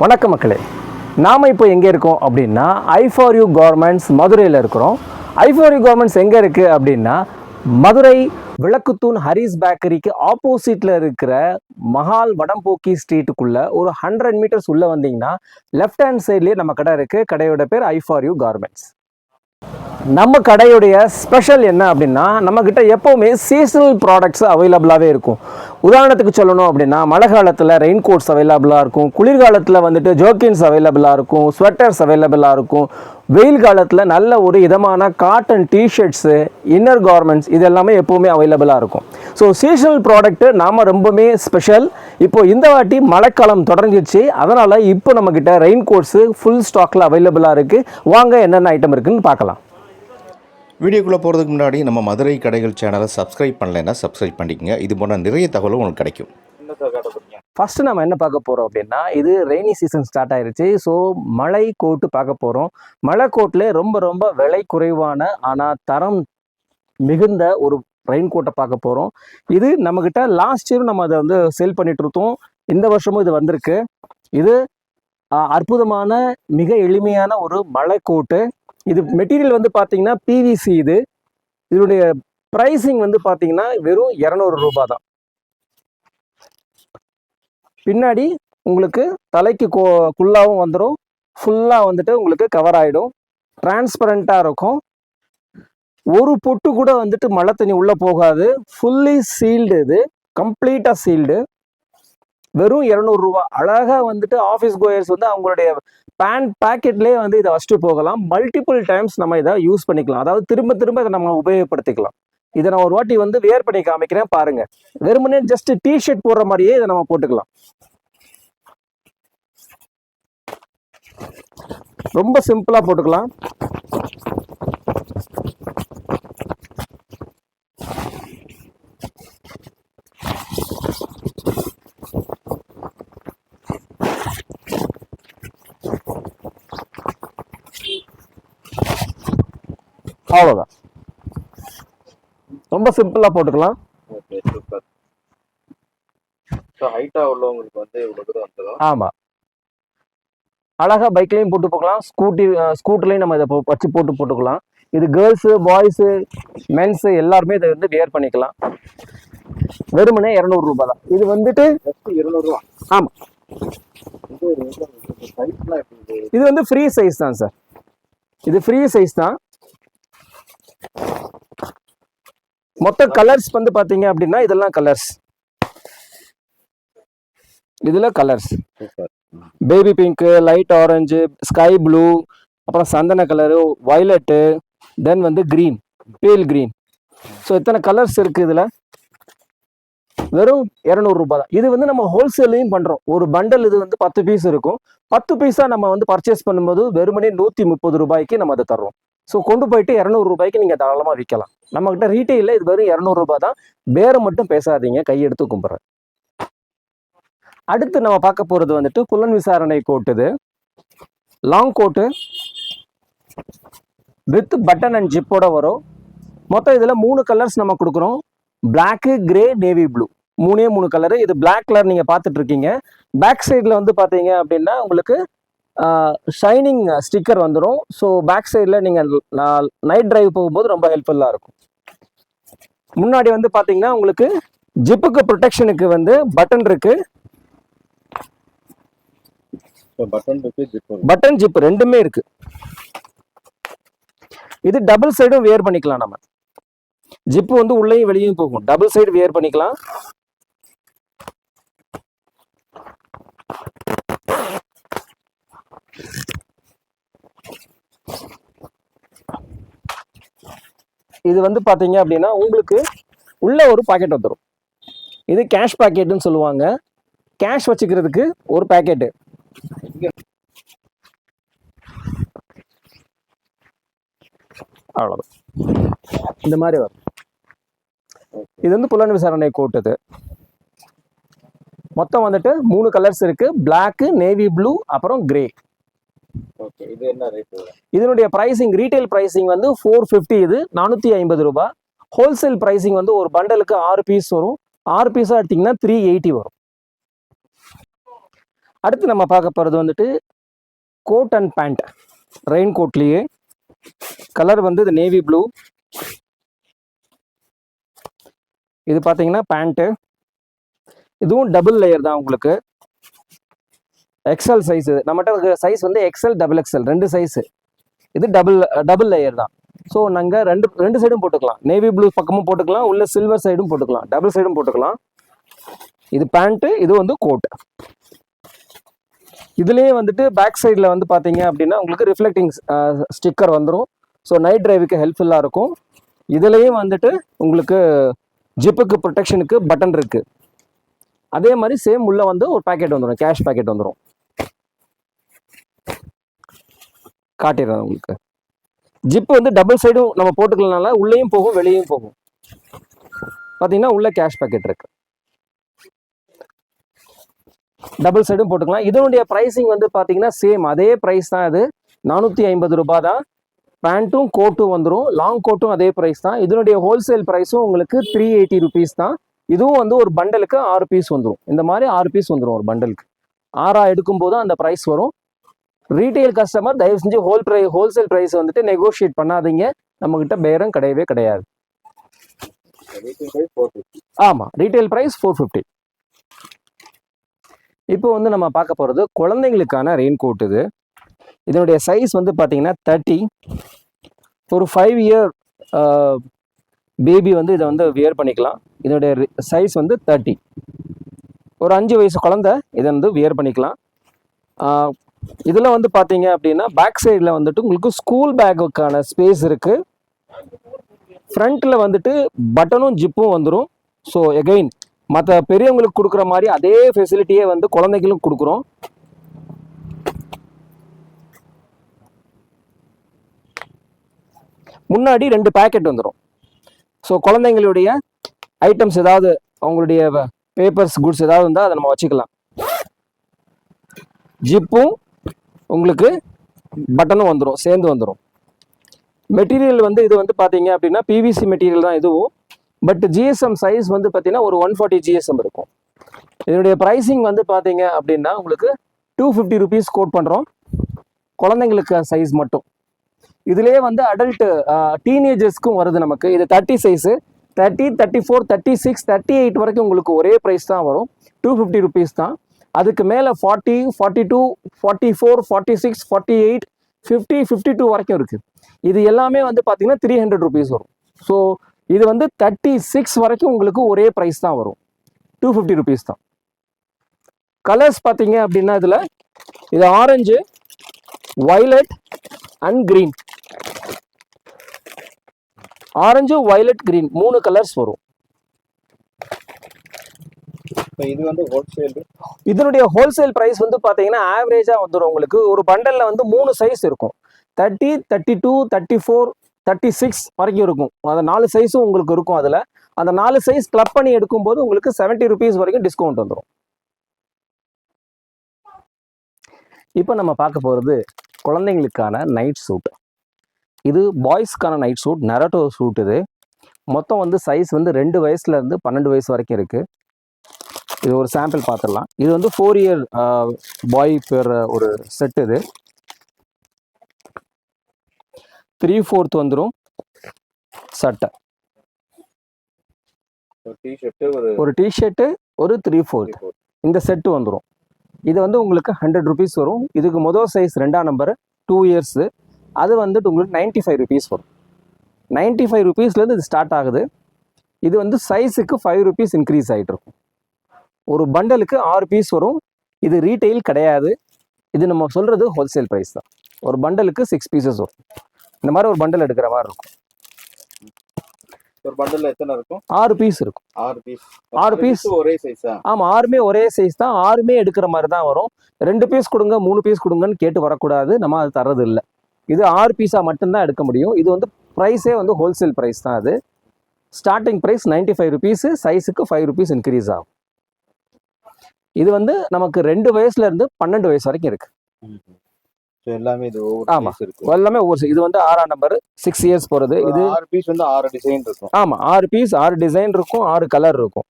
வணக்க மக்களே. நாம் இப்போ எங்கே இருக்கோம் அப்படின்னா ஐ ஃபார் யூ கவர்மெண்ட்ஸ் மதுரையில் இருக்கிறோம். ஐ ஃபார் யூ கவர்மெண்ட்ஸ் எங்கே இருக்குது அப்படின்னா மதுரை விளக்குத்தூண் ஹரிஸ் பேக்கரிக்கு ஆப்போசிட்டில் இருக்கிற மஹால் வடம்போக்கி ஸ்ட்ரீட்டுக்குள்ளே ஒரு ஹண்ட்ரட் மீட்டர்ஸ் உள்ளே வந்தீங்கன்னா லெஃப்ட் ஹேண்ட் சைட்லேயே நம்ம கடை இருக்குது கடையோட பேர் ஐ ஃபார் யூ கார்மெண்ட்ஸ் நம்ம கடையுடைய ஸ்பெஷல் என்ன அப்படின்னா நம்மக்கிட்ட எப்போவுமே சீசனல் ப்ராடக்ட்ஸ் அவைலபிளாகவே இருக்கும். உதாரணத்துக்கு சொல்லணும் அப்படின்னா மழை காலத்தில் ரெயின் கோட்ஸ் அவைலபிளாக இருக்கும். குளிர்காலத்தில் வந்துட்டு ஜோக்கின்ஸ் அவைலபிளாக இருக்கும். ஸ்வெட்டர்ஸ் அவைலபிளாக இருக்கும். வெயில் காலத்தில் நல்ல ஒரு இதமான காட்டன் டிஷர்ட்ஸு இன்னர் கார்மெண்ட்ஸ் இது எல்லாமே எப்போவுமே அவைலபிளாக இருக்கும். ஸோ சீசனல் ப்ராடக்ட்டு நாம் ரொம்பவுமே ஸ்பெஷல் இப்போ இந்த வாட்டி மழைக்காலம் தொடங்கிடுச்சு அதனால் இப்போ நம்மக்கிட்ட ரெயின் கோட்ஸு ஃபுல் ஸ்டாக்கில் அவைலபிளாக இருக்குது வாங்க என்னென்ன ஐட்டம் இருக்குன்னு பார்க்கலாம். வீடியோக்குள்ளே போகிறதுக்கு முன்னாடி நம்ம மதுரை கடைகள் சேனலை சப்ஸ்கிரைப் பண்ணலைன்னா சப்ஸ்கிரைப் பண்ணிக்கங்க. இது போன்ற நிறைய தகவலும் உங்களுக்கு கிடைக்கும். ஃபர்ஸ்ட் நம்ம என்ன பார்க்க போகிறோம் அப்படின்னா இது ரெய்னி சீசன் ஸ்டார்ட் ஆயிருச்சு. ஸோ மழை கோட்டு பார்க்க போகிறோம் மழை கோட்டில் ரொம்ப ரொம்ப விலை குறைவான ஆனால் தரம் மிகுந்த ஒரு ரெயின் கோட்டை பார்க்க போகிறோம் இது நம்மக்கிட்ட லாஸ்ட் இயரும் நம்ம அதை வந்து சேல் பண்ணிட்டு இருந்தோம் இந்த வருஷமும் இது வந்திருக்கு. இது அற்புதமான மிக எளிமையான ஒரு மழை கோட்டு இது மெட்டீரியல் வந்து பார்த்தீங்கன்னா பிவிசி இது. இதனுடைய ப்ரைஸிங் வந்து பார்த்தீங்கன்னா வெறும் இரநூறு ரூபா தான். பின்னாடி உங்களுக்கு தலைக்கு கோ குள்ளாகவும் வந்துடும் ஃபுல்லாக வந்துட்டு உங்களுக்கு கவர் ஆகிடும் டிரான்ஸ்பரண்ட்டாக இருக்கும். ஒரு பொட்டு கூட வந்துட்டு மழை தண்ணி உள்ளே போகாது. ஃபுல்லி சீல்டு இது. கம்ப்ளீட்டாக சீல்டு வெறும் இரநூறுவா அழகாக வந்துட்டு ஆஃபீஸ் கோயர்ஸ் வந்து அவங்களுடைய பேண்ட் பேக்கெட்லேயே வந்து இதை வச்சுட்டு போகலாம். மல்டிபிள் டைம்ஸ் நம்ம இதை யூஸ் பண்ணிக்கலாம். அதாவது திரும்ப திரும்ப இதை நம்ம உபயோகப்படுத்திக்கலாம். இதை நான் ஒரு வாட்டி வந்து வேர் பண்ணி காமிக்கிறேன். பாருங்க. வெறுமனே ஜஸ்ட் டிஷர்ட் போடுற மாதிரியே இதை நம்ம போட்டுக்கலாம். ரொம்ப சிம்பிளாக போட்டுக்கலாம் அவ்வளோதான் ரொம்ப சிம்பிளா போட்டுக்கலாம். ஓகே சூப்பர் ஸோ ஹைட்டாக உள்ளவங்களுக்கு வந்து இவ்வளோ தூரம் வந்துடும் ஆமா. அழகா பைக்லயும் போட்டு போகலாம். ஸ்கூட்டி ஸ்கூட்டர்லையும் நம்ம இதை வச்சு போட்டு போட்டுக்கலாம். இது கேர்ள்ஸு பாய்ஸு மென்ஸு எல்லாருமே இதை வந்து வியர் பண்ணிக்கலாம். வெறுமனே இரநூறு ரூபாய் தான். இது வந்துட்டு இருநூறுவா ஆமா. இது சைஸ்லாம் எப்படி இது வந்து ஃப்ரீ சைஸ் தான் சார் இது ஃப்ரீ சைஸ் தான். மொத்த கலர்ஸ் வந்து பாத்தீங்க அப்படின்னா இதெல்லாம் கலர்ஸ் இதுல colours baby pink light orange sky blue அப்புறம் சந்தன கலரு வயலட்டு தென் வந்து க்ரீன் பேல் க்ரீன் ஸோ இத்தனை கலர்ஸ் இருக்கு இதில். வெறும் இரநூறு ரூபாய் தான். இது வந்து நம்ம ஹோல்சேல்லையும் பண்ணுறோம் ஒரு பண்டல் இது வந்து பத்து பீஸ் இருக்கும். பத்து பீஸாக நம்ம வந்து பர்ச்சேஸ் பண்ணும்போது வெறுமனே நூற்றி முப்பது ரூபாய்க்கு நம்ம அதை தர்றோம். ஸோ கொண்டு போயிட்டு இரநூறுபாய்க்கு நீங்கள் தாராளமாக விற்கலாம் நம்மக்கிட்ட ரீட்டெயிலில் இது வெறும் இரநூறுபா தான். பேரை மட்டும் பேசாதீங்க. கையெடுத்து கும்பிட்றேன். அடுத்து நம்ம பார்க்க போகிறது வந்துட்டு புலன் விசாரணை கோட்டுது இது. Long coat with button and ஜிப்போட வரும். மொத்தம் இதில் மூணு கலர்ஸ் நம்ம கொடுக்குறோம். பிளாக்கு கிரே நேவி ப்ளூ மூணே மூணு கலரு இது பிளாக் கலர் நீங்கள் பார்த்துட்ருக்கீங்க பேக் சைடில் வந்து பார்த்தீங்க அப்படின்னா உங்களுக்கு ஷைனிங் ஸ்டிக்கர் வந்துடும் ஸோ பேக் சைடில் நீங்கள் நைட் டிரைவ் போகும்போது ரொம்ப ஹெல்ப்ஃபுல்லாக இருக்கும். முன்னாடி வந்து பார்த்தீங்கன்னா உங்களுக்கு ஜிப்புக்கு ப்ரொடெக்ஷனுக்கு வந்து பட்டன் இருக்கு. பட்டன் ஜிப் ரெண்டுமே இருக்கு. இது டபுள் சைடும் வியர் பண்ணிக்கலாம் நம்ம. ஜிப் வந்து உள்ளேயும் வெளியும் போகும். டபுள் சைடு வியர் பண்ணிக்கலாம். இது வந்து பார்த்தீங்க அப்படின்னா உங்களுக்கு உள்ளே ஒரு பாக்கெட் வந்துடும் இது கேஷ் பாக்கெட்டுன்னு சொல்லுவாங்க. கேஷ் வச்சுக்கிறதுக்கு ஒரு பாக்கெட்டு அவ்வளோதான் இந்த மாதிரி வரும். இது வந்து புலன் விசாரணை கோட் மொத்தம் வந்துட்டு மூணு கலர்ஸ் இருக்குது பிளாக்கு நேவி ப்ளூ அப்புறம் கிரே ஓகே இது என்ன ரேட் இதனுடைய பிரைசிங் ரீட்டைல் பிரைசிங் வந்து ஃபோர் ஃபிஃப்டி இது நானூற்றி ஐம்பது ரூபாய் ஹோல்சேல் பிரைசிங் வந்து ஒரு பண்டலுக்கு ஆறு பீஸ் வரும். ஆறு பீஸாக எடுத்தீங்கன்னா த்ரீ எயிட்டி வரும். அடுத்து நம்ம பார்க்க போகிறது வந்துட்டு கோட் அண்ட் பேண்ட் ரெயின் கோட்லேயே கலர் வந்து இது நேவி ப்ளூ இது பார்த்தீங்கன்னா பேண்ட்டு இதுவும் டபுள் லேயர் தான் உங்களுக்கு. எக்ஸல் சைஸ் நம்மகிட்ட சைஸ் வந்து எக்ஸல் டபுள் எக்ஸல் ரெண்டு சைஸ் இது டபுள் டபுள் லேயர் தான். ஸோ நாங்கள் ரெண்டு ரெண்டு சைடும் போட்டுக்கலாம். நேவி ப்ளூ பக்கமும் போட்டுக்கலாம் உள்ள சில்வர் சைடும் போட்டுக்கலாம். டபுள் சைடும் போட்டுக்கலாம். இது பேண்ட்டு இது வந்து கோட் இதுலேயே வந்துட்டு பேக் சைடில் வந்து பார்த்தீங்க அப்படின்னா உங்களுக்கு ரிஃப்ளெக்டிங் ஸ்டிக்கர் வந்துடும் ஸோ நைட் டிரைவுக்கு ஹெல்ப்ஃபுல்லாக இருக்கும். இதுலேயும் வந்துட்டு உங்களுக்கு ஜிப்புக்கு ப்ரொடெக்ஷனுக்கு பட்டன் இருக்குது அதே மாதிரி சேம் உள்ளே வந்து ஒரு பேக்கெட் வந்துடும் கேஷ் பேக்கெட் வந்துடும் காட்டிடுறேன் உங்களுக்கு. ஜிப் வந்து டபுள் சைடும் நம்ம போட்டுக்கலனால உள்ளேயும் போகும் வெளியும் போகும். பார்த்தீங்கன்னா உள்ளே கேஷ் பாக்கெட் இருக்கு. டபுள் சைடும் போட்டுக்கலாம். இதனுடைய ப்ரைஸிங் வந்து பார்த்தீங்கன்னா சேம் அதே ப்ரைஸ் தான் இது. நானூற்றி ஐம்பது ரூபாய் தான். பேண்ட்டும் கோட்டும் வந்துடும் லாங் கோட்டும் அதே ப்ரைஸ் தான். இதனுடைய ஹோல்சேல் ப்ரைஸும் உங்களுக்கு த்ரீ எயிட்டி ருபீஸ் தான். இதுவும் வந்து ஒரு பண்டலுக்கு ஆறு பீஸ் வந்துடும் இந்த மாதிரி ஆறு பீஸ் வந்துடும் ஒரு பண்டலுக்கு ஆறா எடுக்கும்போது அந்த ப்ரைஸ் வரும். ரீட்டைல் கஸ்டமர் தயவு செஞ்சு ஹோல் ப்ரை ஹோல்சேல் ப்ரைஸ் வந்துட்டு நெகோஷியேட் பண்ணாதீங்க. நம்மக்கிட்ட பேரம் கிடையவே கிடையாது. ஆமாம் ரீட்டைல் ப்ரைஸ் ஃபோர் ஃபிஃப்டி இப்போ வந்து நம்ம பார்க்க போகிறது குழந்தைங்களுக்கான ரெயின் கோட் இது. இதனுடைய சைஸ் வந்து பார்த்தீங்கன்னா தேர்ட்டி ஒரு ஃபைவ் இயர் பேபி வந்து இதை வந்து வியர் பண்ணிக்கலாம். இதனுடைய சைஸ் வந்து தேர்ட்டி ஒரு அஞ்சு வயசு குழந்தை இதை வந்து வியர் பண்ணிக்கலாம். இதில் வந்து பார்த்தீங்க அப்படின்னா பேக் சைடில் வந்துட்டு உங்களுக்கு ஸ்கூல் பேக்குக்கான ஸ்பேஸ் இருக்குது ஃப்ரண்ட்டில் வந்துட்டு பட்டனும் ஜிப்பும் வந்துடும் ஸோ எகைன் மற்ற பெரியவங்களுக்கு கொடுக்குற மாதிரி அதே ஃபெசிலிட்டியே வந்து குழந்தைகளும் கொடுக்குறோம். முன்னாடி ரெண்டு பேக்கெட் வந்துடும் ஸோ குழந்தைங்களுடைய ஐட்டம்ஸ் ஏதாவது அவங்களுடைய பேப்பர்ஸ் குட்ஸ் ஏதாவது இருந்தால் அதை நம்ம வச்சுக்கலாம். ஜிப்பும் உங்களுக்கு பட்டனும் வந்துடும் சேர்ந்து வந்துடும் மெட்டீரியல் வந்து இது வந்து பார்த்தீங்க அப்படின்னா பிவிசி மெட்டீரியல் தான் இதுவும். பட் ஜிஎஸ்எம் சைஸ் வந்து பார்த்தீங்கன்னா ஒரு ஒன் ஃபார்ட்டி ஜிஎஸ்எம் இருக்கும். இதனுடைய ப்ரைஸிங் வந்து பார்த்தீங்க அப்படின்னா உங்களுக்கு டூ ஃபிஃப்டி ருபீஸ் கோட் பண்ணுறோம் குழந்தைங்களுக்கு சைஸ் மட்டும். இதுலேயே வந்து அடல்ட் டீனேஜர்ஸ்க்கும் வருது நமக்கு. இது thirty size thirty thirty four thirty six thirty eight வரைக்கும் உங்களுக்கு ஒரே ப்ரைஸ் தான் வரும். டூ ஃபிஃப்டி ருபீஸ் தான். அதுக்கு மேலே forty forty two forty four forty six forty eight fifty fifty two வரைக்கும் இருக்குது இது எல்லாமே வந்து பார்த்தீங்கன்னா த்ரீ ஹண்ட்ரட் ருபீஸ் வரும். ஸோ இது வந்து தேர்ட்டி சிக்ஸ் வரைக்கும் உங்களுக்கு ஒரே ப்ரைஸ் தான் வரும். டூ ஃபிஃப்டி ருபீஸ் தான். கலர்ஸ் பார்த்தீங்க அப்படின்னா இதில் இது orange violet and green orange violet green மூணு கலர்ஸ் வரும். இது வந்து ஹோல்சேல் இதனுடைய ஹோல்சேல் ப்ரைஸ் வந்து பார்த்தீங்கன்னா ஆவரேஜாக வந்துடும் உங்களுக்கு ஒரு பண்டலில் வந்து மூணு சைஸ் இருக்கும். Thirty thirty two thirty four thirty six வரைக்கும் இருக்கும். அந்த நாலு சைஸும் உங்களுக்கு இருக்கும் அதில். அந்த நாலு சைஸ் கிளப் பண்ணி எடுக்கும்போது உங்களுக்கு செவன்ட்டி ருபீஸ் வரைக்கும் டிஸ்கவுண்ட் வந்துடும் இப்போ நம்ம பார்க்க போகிறது குழந்தைங்களுக்கான நைட் சூட் இது பாய்ஸ்க்கான நைட் சூட் நெரட்டோ சூட் இது. மொத்தம் வந்து சைஸ் வந்து ரெண்டு வயசுலேருந்து பன்னெண்டு வயசு வரைக்கும் இருக்குது இது ஒரு சாம்பிள் பார்த்துடலாம் இது வந்து ஃபோர் இயர் பாய் பேர் ஒரு செட் இது. த்ரீ ஃபோர்த் வந்துடும் சட்டை. ஒரு டிஷர்ட்டு ஒரு த்ரீ ஃபோர்த் இந்த செட்டு வந்துடும் இது வந்து உங்களுக்கு ஹண்ட்ரட் ருபீஸ் வரும். இதுக்கு முதல் சைஸ் ரெண்டாம் நம்பர் டூ இயர்ஸு அது வந்துட்டு உங்களுக்கு நைன்ட்டி ஃபைவ் ருபீஸ் வரும் நைன்ட்டி ஃபைவ் ருபீஸ்லேருந்து இது ஸ்டார்ட் ஆகுது. இது வந்து சைஸுக்கு ஃபைவ் ருபீஸ் இன்க்ரீஸ் ஆகிட்டு இருக்கும் ஒரு பண்டலுக்கு ஆறு பீஸ் வரும். இது ரீட்டெயில் கிடையாது. இது நம்ம சொல்கிறது ஹோல்சேல் ப்ரைஸ் தான். ஒரு பண்டலுக்கு சிக்ஸ் பீசஸ் வரும். இந்த மாதிரி ஒரு பண்டல் எடுக்கிற மாதிரி இருக்கும். ஒரு பண்டல்ல எத்தனை இருக்கும்? ஆறு பீஸ் இருக்கும். ஆறு பீஸ் ஆறு piece. ஒரே சைஸா ஆமாம் ஆறுமே ஒரே சைஸ் தான். ஆறுமே எடுக்கிற மாதிரி தான் வரும். ரெண்டு பீஸ் கொடுங்க மூணு பீஸ் கொடுங்கன்னு கேட்டு வரக்கூடாது. நம்ம அது தரது இல்லை. இது ஆறு பீஸாக மட்டும்தான் எடுக்க முடியும். இது வந்து ப்ரைஸே வந்து ஹோல்சேல் ப்ரைஸ் தான் அது. Starting price ninety five rupees சைஸுக்கு ஃபைவ் ருபீஸ் இன்க்ரீஸ் ஆகும். இது வந்து நமக்கு ரெண்டு வயசுல இருந்து பன்னெண்டு வயசு வரைக்கும் இருக்கு. எல்லாமே இது ஆமா. எல்லாமே ஒவ்வொரு. இது வந்து ஆறாம் நம்பர் சிக்ஸ் இயர்ஸ் போகிறது இது ஆறு பீஸ் வந்து ஆறு டிசைன் இருக்கும். ஆமாம் ஆறு பீஸ் ஆறு டிசைன் இருக்கும் ஆறு கலர் இருக்கும்.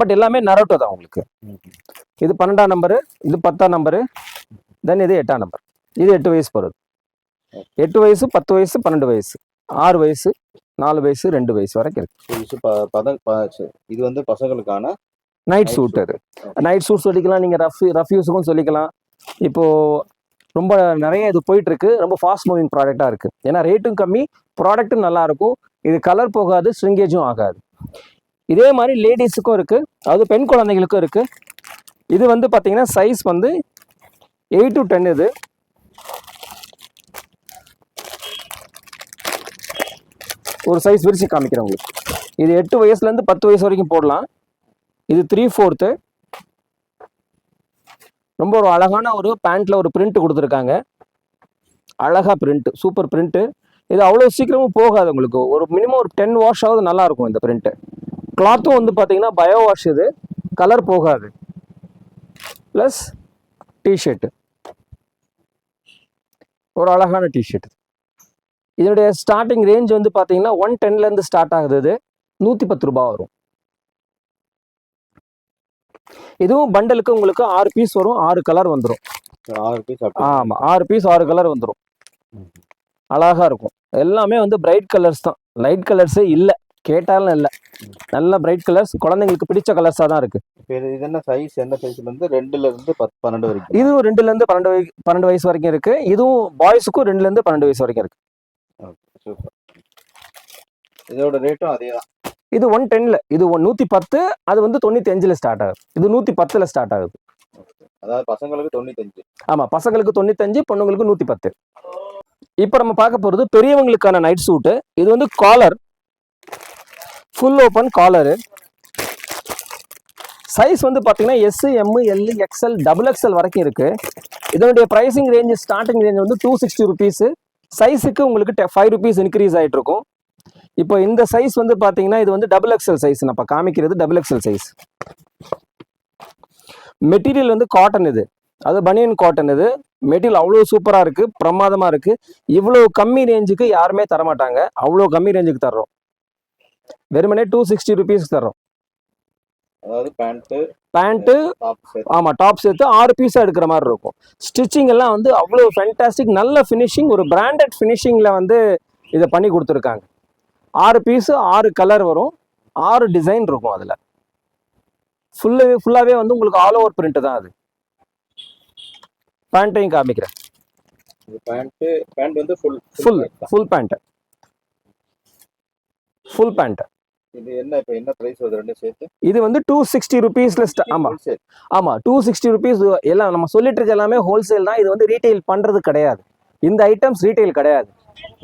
பட் எல்லாமே நரோட்டோ தான் உங்களுக்கு. இது பன்னெண்டாம் நம்பரு இது பத்தாம் நம்பரு தென் இது எட்டாம் நம்பர் இது எட்டு வயசு போகிறது எட்டு வயசு பத்து வயசு பன்னெண்டு வயசு. ஆறு வயசு நாலு வயசு ரெண்டு வயசு வரைக்கும் இருக்கு. இது வந்து பசங்களுக்கான நைட் சூட். அது. நைட் சூட் சொல்லிக்கலாம் நீங்கள் ரஃப் ரஃப் யூஸுக்கும் சொல்லிக்கலாம். இப்போ ரொம்ப நிறைய இது போயிட்டு இருக்கு ரொம்ப ஃபாஸ்ட் மூவிங் ப்ராடக்டாக இருக்கு. ஏன்னா ரேட்டும் கம்மி ப்ராடக்ட்டும் நல்லா இருக்கும். இது கலர் போகாது ஸ்ட்ரிங்கேஜும் ஆகாது. இதே மாதிரி லேடிஸுக்கும் இருக்கு. அது பெண் குழந்தைகளுக்கும் இருக்கு. இது வந்து பார்த்தீங்கன்னா சைஸ் வந்து எயிட் டு டென் இது. ஒரு சைஸ் விரிச்சு காமிக்கிறேன் உங்களுக்கு. இது எட்டு வயசுலேருந்து பத்து வயசு வரைக்கும் போடலாம். இது த்ரீ ஃபோர்த்து ரொம்ப ஒரு அழகான ஒரு பேண்ட்டில் ஒரு பிரிண்ட் கொடுத்துருக்காங்க. அழகா பிரிண்ட்டு சூப்பர் பிரிண்ட்டு இது அவ்வளோ சீக்கிரமும் போகாது உங்களுக்கு. ஒரு மினிமம் ஒரு டென் வாஷ் ஆகுது நல்லா இருக்கும் இந்த பிரிண்ட்டு கிளாத்தும் வந்து பார்த்தீங்கன்னா பயோ வாஷ் இது. கலர் போகாது. ப்ளஸ் டிஷர்ட்டு ஒரு அழகான டிஷர்ட் இதனுடைய ஸ்டார்டிங் ரேஞ்ச் வந்து பார்த்தீங்கன்னா ஒன் டென்லேருந்து ஸ்டார்ட் ஆகுது நூற்றி பத்து ரூபா வரும். இதுவும் பண்டலுக்கு உங்களுக்கு ஆறு பீஸ் வரும் ஆறு கலர் வந்துடும் ஆறு பீஸ் ஆமா ஆறு பீஸ் ஆறு கலர் வந்துடும் அழகா இருக்கும். எல்லாமே வந்து பிரைட் கலர்ஸ் தான். லைட் கலர்ஸே இல்லை. கேட்டாலும் இல்லை. நல்ல பிரைட் கலர்ஸ் குழந்தைங்களுக்கு பிடிச்ச கலர்ஸாக தான் இருக்கு. இது என்ன சைஸ் என்ன சைஸ்ல இருந்து ரெண்டுல இருந்து பத்து பன்னெண்டு வரைக்கும்? இதுவும் ரெண்டுல இருந்து பன்னெண்டு வய பன்னெண்டு வயசு வரைக்கும் இருக்கு. இதுவும் பாய்ஸுக்கும் ரெண்டுல இருந்து பன்னெண்டு வயசு வரைக்கும் இருக்கு. இதோட ரேட்டும் அதே தான். இது ஒன் டென்ல இது ஒன் நூத்தி பத்து அது வந்து தொண்ணூத்தி அஞ்சுல ஸ்டார்ட் ஆகுது. இது நூத்தி பத்துல ஸ்டார்ட் ஆகுது. அதாவது பசங்களுக்கு தொண்ணூத்தஞ்சு. ஆமா பசங்களுக்கு தொண்ணூத்தஞ்சு பொண்ணுங்களுக்கு நூத்தி பத்து. இப்போ நம்ம பார்க்க போறது பெரியவங்களுக்கான நைட் சூட்டு இது வந்து collar full open collar size வந்து பார்த்தீங்கன்னா S M L XL double XL வரைக்கும் இருக்கு. இதனுடைய ப்ரைசிங் ரேஞ்ச் ஸ்டார்டிங் ரேஞ்ச் வந்து டூ சிக்ஸ்டி ருபீஸ் சைஸுக்கு உங்களுக்கு ஃபைவ் ருபீஸ் இன்க்ரீஸ் ஆயிட்டு இருக்கும் இப்போ இந்த சைஸ் வந்து பார்த்தீங்கன்னா இது வந்து டபுள் எக்ஸ்எல் சைஸ் நம்ம காமிக்கிறது டபுள் எக்ஸ்எல் சைஸ் மெட்டீரியல் வந்து காட்டன் இது. அது பனியன் காட்டன் இது. மெட்டீரியல் அவ்வளோ சூப்பராக இருக்கு பிரமாதமாக இருக்கு. இவ்வளோ கம்மி ரேஞ்சுக்கு யாருமே தர மாட்டாங்க அவ்வளோ கம்மி ரேஞ்சுக்கு தர்றோம். வெறுமனே டூ சிக்ஸ்டி ருபீஸ் தர்றோம். அதாவது பேண்ட் பேண்ட்டு செட் ஆமாம் டாப் சேர்த்து ஆறு பீஸாக எடுக்கிற மாதிரி இருக்கும். ஸ்டிச்சிங் எல்லாம் வந்து அவ்வளோ ஃபென்டாஸ்டிக் நல்ல ஃபினிஷிங் ஒரு பிராண்டட் ஃபினிஷிங்கில் வந்து இதை பண்ணி கொடுத்துருக்காங்க. ஆறு பீஸு ஆறு கலர் வரும். ஆறு டிசைன் இருக்கும் அதில். ஃபுல்லாகவே ஃபுல்லாகவே வந்து உங்களுக்கு ஆல் ஓவர் பிரிண்ட் தான் அது. பேண்ட்டையும் காமிக்கிறேன். பேண்ட் பேண்ட் வந்து full full full pant full pant இது என்ன இப்போ என்ன பிரைஸ் வருது ரெண்டும் சேர்த்து? இது வந்து டூ சிக்ஸ்டி ருபீஸ்ல ஆமாம் Wholesale. ஆமா டூ சிக்ஸ்டி ருபீஸ் எல்லாம் நம்ம சொல்லிட்டு இருக்க எல்லாமே ஹோல்சேல் தான். இது வந்து ரீட்டைல் பண்றது கிடையாது. இந்த ஐட்டம்ஸ் ரீட்டைல் கிடையாது.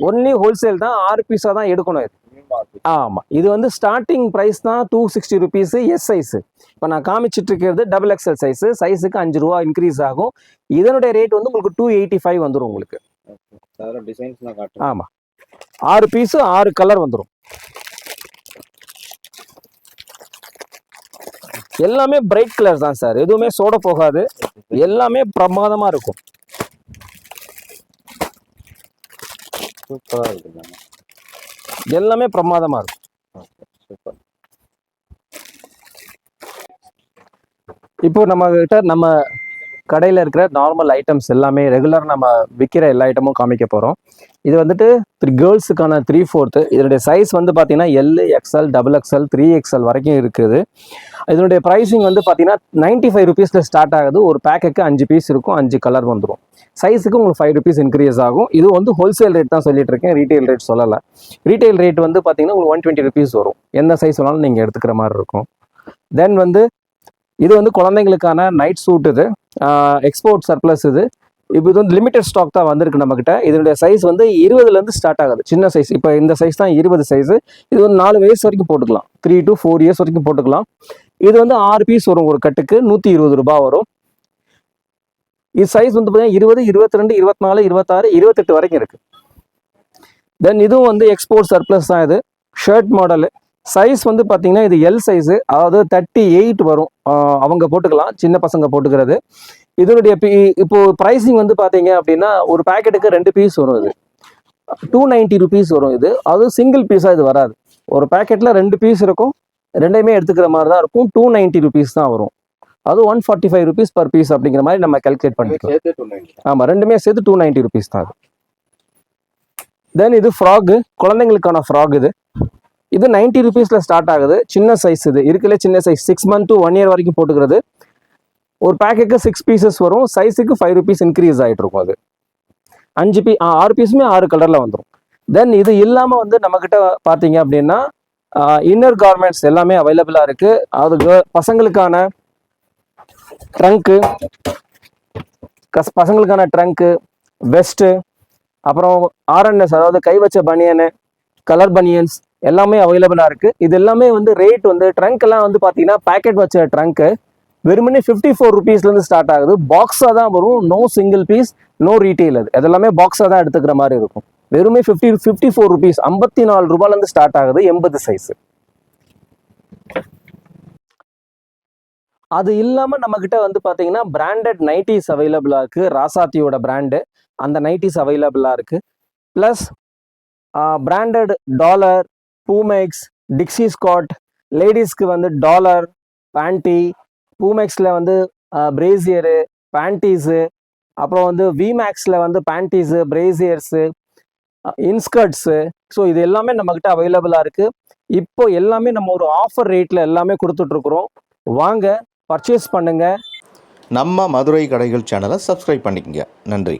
ஒன்லி ஹோல்சேல் தான் ஆறு பீஸாக தான் எடுக்கணும் இது. New market. ஆமா. இது வந்து ஸ்டார்டிங் ப்ரைஸ் தான் two sixty rupees S size இப்போ நான் காமிச்சிட்டு இருக்கிறது டபுள் எக்ஸ்எல் சைஸ் சைஸுக்கு அஞ்சு ரூபா இன்க்ரீஸ் ஆகும். இதனுடைய ரேட் வந்து உங்களுக்கு டூ எயிட்டி ஃபைவ் வந்துடும் உங்களுக்கு அதெல்லாம் டிசைன்ஸ்லாம் காட்டுறேன். ஆமா. ஆறு பீஸு ஆறு கலர் வந்துடும் எல்லாமே பிரைட் கலர் தான் சார் எதுவுமே சோட போகாது. எல்லாமே பிரமாதமா இருக்கும். சூப்பராக இருக்குங்க எல்லாமே பிரமாதமாக இருக்கும். சூப்பர் இப்போ நம்ம கிட்ட நம்ம கடையில் இருக்கிற நார்மல் ஐட்டம்ஸ் எல்லாமே ரெகுலர் நம்ம விற்கிற எல்லா ஐட்டமும் காமிக்க போகிறோம் இது வந்துட்டு த்ரீ கேர்ள்ஸுக்கான த்ரீ ஃபோர்த்து இதனுடைய சைஸ் வந்து பார்த்தீங்கன்னா L XL double XL three XL வரைக்கும் இருக்குது. இதனுடைய ப்ரைஸிங் வந்து பார்த்தீங்கன்னா நைன்ட்டி ஃபைவ் ருபீஸில் ஸ்டார்ட் ஆகுது. ஒரு பேக்குக்கு அஞ்சு பீஸ் இருக்கும். அஞ்சு கலர் வந்துடும் சைஸுக்கு உங்களுக்கு ஃபைவ் ருபீஸ் இன்க்ரீஸ் ஆகும். இது வந்து ஹோல்சேல் ரேட் தான் சொல்லிட்டு இருக்கேன் ரீட்டைல் ரேட் சொல்லலை. ரீட்டைல் ரேட் வந்து பார்த்தீங்கன்னா உங்களுக்கு ஒன் டுவெண்ட்டி ருபீஸ் வரும். எந்த சைஸ் வேணாலும் நீங்கள் எடுத்துக்கிற மாதிரி இருக்கும். தென் வந்து இது வந்து குழந்தைங்களுக்கான நைட் சூட் இது. எக்ஸ்போர்ட் சர்ப்ளஸ் இது. இப்போ இது வந்து லிமிடெட் ஸ்டாக் தான் வந்திருக்கு நம்மக்கிட்ட இதனுடைய சைஸ் வந்து இருபதுலேருந்து ஸ்டார்ட் ஆகுது. சின்ன சைஸ் இப்போ இந்த சைஸ் தான் இருபது சைஸு இது வந்து நாலு வயசு வரைக்கும் போட்டுக்கலாம். த்ரீ டு ஃபோர் இயர்ஸ் வரைக்கும் போட்டுக்கலாம். இது வந்து ஆறு பீஸ் வரும் ஒரு கட்டுக்கு. நூற்றி இருபது ரூபாய் வரும். இது சைஸ் வந்து பார்த்தீங்கன்னா இருபது இருபத்தி ரெண்டு இருபத்தி நாலு இருபத்தாறு இருபத்தெட்டு வரைக்கும் இருக்கு. தென் இதுவும் வந்து எக்ஸ்போர்ட் சர்ப்ளஸ் தான் இது. ஷர்ட் மாடலு சைஸ் வந்து பார்த்தீங்கன்னா இது எல் சைஸு அதாவது தேர்ட்டி எயிட் வரும் அவங்க போட்டுக்கலாம். சின்ன பசங்க போட்டுக்கிறது. இதனுடைய பி இப்போ ப்ரைஸிங் வந்து பார்த்தீங்க அப்படின்னா ஒரு பேக்கெட்டுக்கு ரெண்டு பீஸ் வரும் இது. டூ நைன்ட்டி ருபீஸ் வரும் இது. அது சிங்கிள் பீஸாக இது வராது. ஒரு பேக்கெட்டில் ரெண்டு பீஸ் இருக்கும். ரெண்டையுமே எடுத்துக்கிற மாதிரி தான் இருக்கும். டூ நைன்ட்டி ருபீஸ் தான் வரும். அது one forty five rupees per piece அப்படிங்கிற மாதிரி நம்ம கால்குலேட் பண்ணிக்கலாம். ஆமாம் ரெண்டுமே சேர்த்து டூ நைன்ட்டி ருபீஸ் தான் அது. தென் இது ஃப்ராகு குழந்தைங்களுக்கான ஃப்ராக் இது. இது நைன்ட்டி ருபீஸில் ஸ்டார்ட் ஆகுது. சின்ன சைஸ் இது. இருக்குல்ல சின்ன size six month to one year வரைக்கும் போட்டுக்கிறது. ஒரு பேக்கெட்டுக்கு சிக்ஸ் பீசஸ் வரும். சைஸுக்கு ஃபைவ் ருபீஸ் இன்க்ரீஸ் ஆகிட்டு இருக்கும் அது. அஞ்சு பீ ஆறு பீஸுமே ஆறு கலரில் வந்துடும் தென் இது இல்லாமல் வந்து நம்மக்கிட்ட பார்த்தீங்க அப்படின்னா இன்னர் கார்மெண்ட்ஸ் எல்லாமே அவைலபிளாக இருக்குது அது பசங்களுக்கான ட்ரங்க்கு கஸ் பசங்களுக்கான ட்ரங்க்கு வெஸ்ட்டு அப்புறம் ஆர்என்எஸ் அதாவது கை வச்ச பனியனு கலர் பனியன்ஸ் எல்லாமே அவைலபிளாக இருக்குது இது எல்லாமே வந்து ரேட் வந்து ட்ரங்க் எல்லாம் வந்து பார்த்தீங்கன்னா பேக்கெட் வச்ச ட்ரங்க்கு வெறுமனே ஃபிஃப்டி ஃபோர் ருபீஸ்லேருந்து ஸ்டார்ட் ஆகுது. பாக்ஸாக தான் வரும். No single piece no retail அது. அதெல்லாமே பாக்ஸாக தான் எடுத்துக்கிற மாதிரி இருக்கும். வெறுமே ஃபிஃப்டி ஃபிஃப்டி ஃபோர் ருபீஸ் ஐம்பத்தி நாலு ரூபாயிலேருந்து ஸ்டார்ட் ஆகுது. எண்பது சைஸு அது இல்லாமல் நம்மக்கிட்ட வந்து பார்த்தீங்கன்னா பிராண்டட் நைட்டிஸ் அவைலபிளாக இருக்குது ராசாத்தியோட பிராண்டு அந்த நைட்டிஸ் அவைலபிளாக இருக்குது plus branded dollar Poomex Dixie Scott லேடிஸ்க்கு வந்து டாலர் பேண்டி பூமேக்ஸில் வந்து பிரேசியரு பேண்டீஸு அப்புறம் வந்து விமேக்ஸில் வந்து பேண்டீஸு பிரேசியர்ஸு இன்ஸ்கர்ட்ஸு ஸோ இது எல்லாமே நம்மக்கிட்ட அவைலபிளாக இருக்குது இப்போ எல்லாமே நம்ம ஒரு ஆஃபர் ரேட்டில் எல்லாமே கொடுத்துட்ருக்குறோம் வாங்க பர்ச்சேஸ் பண்ணுங்கள் நம்ம மதுரை கடைகள் சேனலை சப்ஸ்கிரைப் பண்ணிக்கங்க. நன்றி.